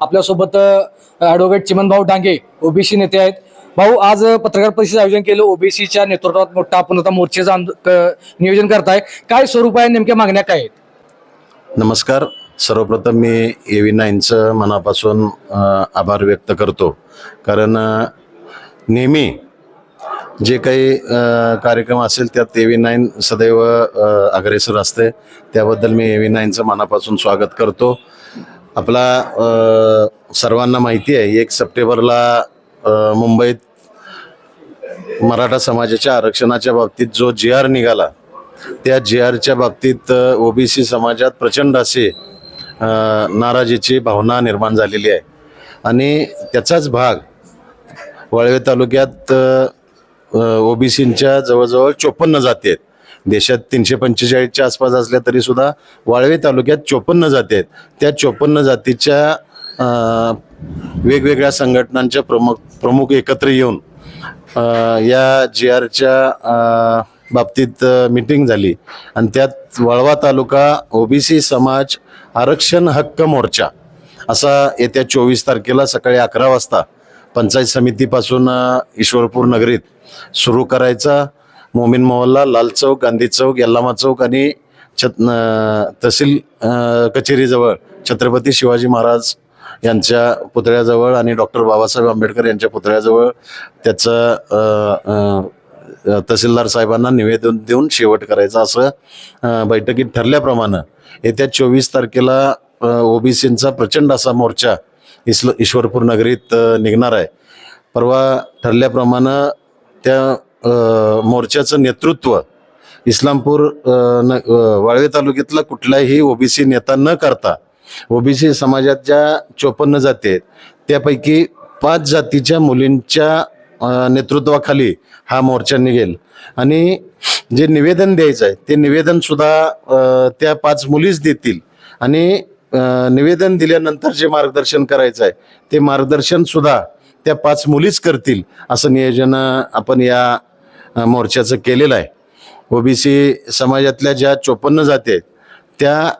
आपल्यासोबत advocate चिमनभाऊ Dange OBC नेते आहेत. भाऊ आज पत्रकार परिषद आयोजन केलं. ओबीसीच्या नेतृत्वात मोठा आपण आता मोर्चेचं नियोजन करताय. काय स्वरूप आहे? नेमक्या मागण्या काय आहेत? नमस्कार. सर्वप्रथम मी ए व्ही नाईनचं मनापासून आभार व्यक्त करतो. कारण नेहमी जे काही कार्यक्रम असेल त्यात ए व्ही नाईन सदैव अग्रेसर असते. त्याबद्दल मी ए नाईनचं मनापासून स्वागत करतो. आपला सर्वांना माहिती आहे एक सप्टेंबरला मुंबईत मराठा समाजाच्या आरक्षणाच्या बाबतीत जो जे आर निघाला त्या जे आरच्या बाबतीत ओबीसी समाजात प्रचंड असे नाराजीची भावना निर्माण झालेली आहे. आणि त्याचाच भाग वाळवे तालुक्यात ओबीसींच्या जवळजवळ चोपन्न जाती आहेत. देशात तीनशे पंचेचाळीसच्या आसपास असल्या तरी सुद्धा वाळवे तालुक्यात चोपन्न जाती आहेत. त्या चोपन्न जातीच्या वेगवेगळ्या संघटनांच्या प्रमुख प्रमुख एकत्र येऊन या जी आरच्या बाबतीत मिटिंग झाली. आणि त्यात वळवा तालुका ओबीसी समाज आरक्षण हक्क मोर्चा असा येत्या चोवीस तारखेला सकाळी अकरा वाजता पंचायत समितीपासून ईश्वरपूर नगरीत सुरू करायचा. मोमीन मोहल्ला लाल चौक गांधी चौक यल्लामा चौक आणि छत तहसील कचेरीजवळ छत्रपती शिवाजी महाराज यांच्या पुतळ्याजवळ आणि डॉक्टर बाबासाहेब आंबेडकर यांच्या पुतळ्याजवळ त्याचं तहसीलदार साहेबांना निवेदन देऊन शेवट करायचं. असं बैठकीत ठरल्याप्रमाणे येत्या चोवीस तारखेला ओबीसींचा प्रचंड असा मोर्चा इस्ल ईश्वरपूर नगरीत निघणार आहे. परवा ठरल्याप्रमाणे त्या मोर्चाचं नेतृत्व इस्लामपूर न वाळवे तालुक्यातला कुठलाही ओबीसी नेता न करता ओबीसी समाजात ज्या चोपन्न जाती आहेत त्यापैकी पाच जातीच्या मुलींच्या नेतृत्वाखाली हा मोर्चा निघेल. आणि जे निवेदन द्यायचं आहे ते निवेदन सुद्धा त्या पाच मुलीच देतील. आणि निवेदन दिल्यानंतर जे मार्गदर्शन करायचं आहे ते मार्गदर्शन सुद्धा त्या पाच मुलीच करतील असं नियोजन आपण या मोर्चाचं केलेलं आहे. ओबीसी समाजातल्या ज्या चोपन्न जाती आहेत त्या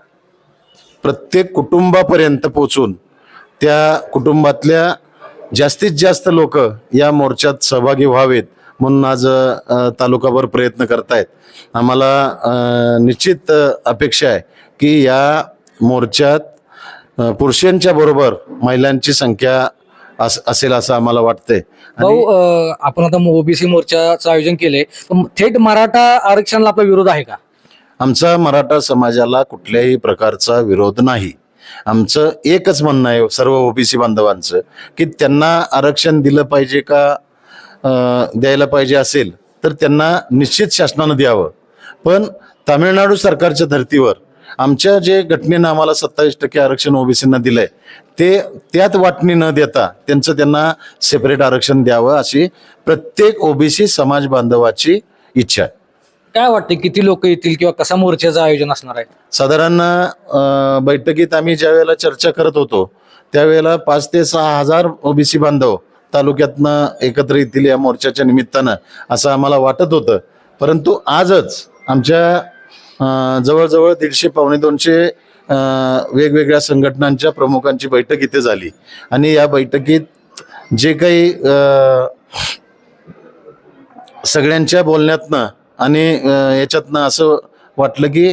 प्रत्येक कुटुंबापर्यंत पोचून त्या कुटुंबातल्या जास्तीत जास्त लोक या मोर्चात सहभागी व्हावेत म्हणून आज तालुकाभर प्रयत्न करतायत. आम्हाला निश्चित अपेक्षा आहे की या मोर्चात पुरुषांच्या बरोबर महिलांची संख्या असेल असं आम्हाला वाटतंय. भाऊ आपण आता ओबीसी मोर्चाचं आयोजन केलंय. पण थेट मराठा आरक्षणाला आपला विरोध आहे का? आमचा मराठा समाजाला कुठल्याही प्रकारचा विरोध नाही. आमचं एकच म्हणणं आहे सर्व ओबीसी बांधवांचं की त्यांना आरक्षण दिलं पाहिजे का द्यायला पाहिजे असेल तर त्यांना निश्चित शासनानं द्यावं. पण तामिळनाडू सरकारच्या धर्तीवर आमच्या जे घटनेनं आम्हाला सत्तावीस टक्के आरक्षण ओबीसींना दिलंय ते त्यात वाटणी न देता त्यांचं त्यांना सेपरेट आरक्षण द्यावं अशी प्रत्येक ओबीसी समाज बांधवाची इच्छा आहे. काय वाटते किती लोक येतील किंवा कसा मोर्चाचं आयोजन असणार आहे? साधारण अ, बैठकीत आम्ही ज्या वेळेला चर्चा करत होतो त्यावेळेला पाच ते सहा हजार ओबीसी बांधव तालुक्यातनं एकत्र येतील या मोर्चाच्या निमित्तानं असं आम्हाला वाटत होतं. परंतु आजच आमच्या अ, जवळजवळ दीडशे पावणे दोनशे वेगवेगळ्या संघटनांच्या प्रमुखांची बैठक इथे झाली. आणि या बैठकीत जे काही सगळ्यांच्या बोलण्यातनं आणि याच्यातनं असं वाटलं की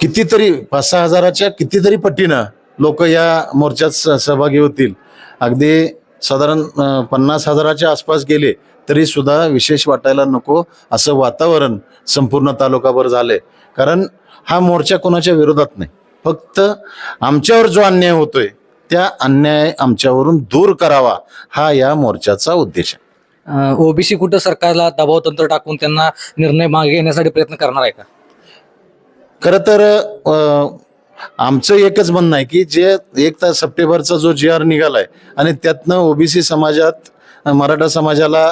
कितीतरी पाच सहा हजाराच्या कितीतरी पटीनं लोक या मोर्चात सहभागी होतील. अगदी साधारण पन्नास हजाराच्या आसपास गेले तरी सुद्धा विशेष वाटायला नको असं वातावरण संपूर्ण तालुकाभर झालंय. कारण हा मोर्चा कोणाच्या विरोधात नाही. फक्त आमच्यावर जो अन्याय होतोय त्या अन्याय आमच्यावरून दूर करावा हा या मोर्चाचा उद्देश आहे. ओबीसी कुठं सरकारला दबाव तंत्र टाकून त्यांना निर्णय मागे घेण्यासाठी प्रयत्न करणार आहे का? खरं तर आमचं एकच म्हणणं आहे की जे एक सप्टेंबरचा जो जी आर निघालाय आणि त्यातनं ओबीसी समाजात मराठा समाजाला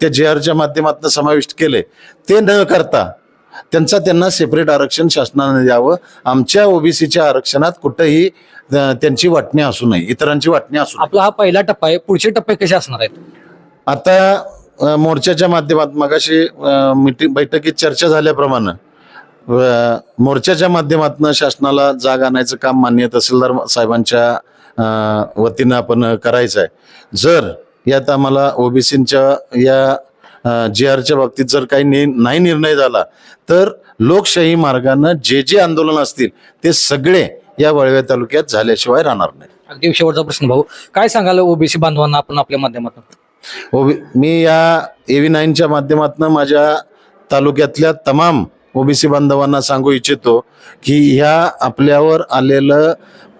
त्या जी आरच्या माध्यमातून समाविष्ट केले ते न करता त्यांचा त्यांना सेपरेट आरक्षण शासनाने द्यावं. आमच्या ओबीसीच्या आरक्षणात कुठंही त्यांची वाटणी असू नये इतरांची वाटणी असू आपला हा पहिला टप्पा आहे. पुढचे टप्पे कसे असणार आहेत? आता मोर्चाच्या माध्यमात मगाशी मीटिंग बैठकीत चर्चा झाल्याप्रमाणे मोर्चाच्या माध्यमातून शासनाला जाग आणायचं काम मान्य तहसीलदार साहेबांच्या वतीनं आपण करायचं आहे. जर यात आम्हाला ओबीसीच्या या जी आरच्या बाबतीत जर काही नि नाही निर्णय झाला तर लोकशाही मार्गानं जे जे आंदोलन असतील ते सगळे या वळव्या तालुक्यात झाल्याशिवाय राहणार नाही अगदी शेवटचा प्रश्न भाऊ काय सांगाल ओबीसी बांधवांना आपण आपल्या माध्यमातून? ओबी मी या एव्ही नाईनच्या माध्यमातून माझ्या तालुक्यातल्या तमाम ओबीसी बांधवांना सांगू इच्छितो की ह्या आपल्यावर आलेलं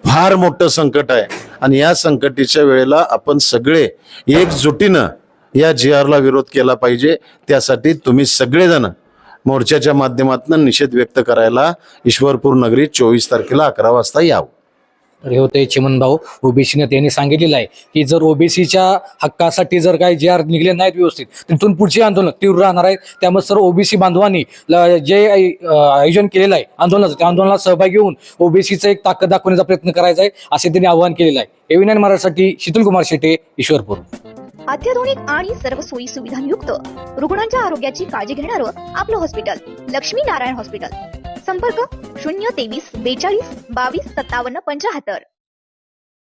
फार मोठं संकट आहे. आणि या संकटीच्या वेळेला आपण सगळे एकजुटीनं या जी आरला विरोध केला पाहिजे. त्यासाठी तुम्ही सगळेजण मोर्चाच्या माध्यमातून निषेध व्यक्त करायला ईश्वरपूर नगरी चोवीस तारखेला अकरा वाजता यावं. तर हे होते चिमन भाऊ. ओबीसी नेत्यांनी सांगितलेलं आहे की जर ओबीसीच्या हक्कासाठी जर काही जे आर निघले नाहीत व्यवस्थित तिथून पुढचे आंदोलन तीव्र राहणार आहेत त्यामुळे सर्व ओबीसी बांधवांनी जे आयोजन केलेलं आहे आंदोलनाचं त्या आंदोलनात सहभागी होऊन ओबीसीचं एक ताकद दाखवण्याचा प्रयत्न करायचा आहे असे त्यांनी आवाहन केलेलं आहे. एव्ही महाराष्ट्रासाठी शीतल कुमार शेटे ईश्वरपूर. अत्याधुनिक आणि सर्व सोयी सुविधांयुक्त रुग्णांच्या आरोग्याची काळजी घेणारं आपलं हॉस्पिटल लक्ष्मी नारायण हॉस्पिटल संपर्क शून्य तेवीस बेचाळीस बावीस सत्तावन्न पंचाहत्तर.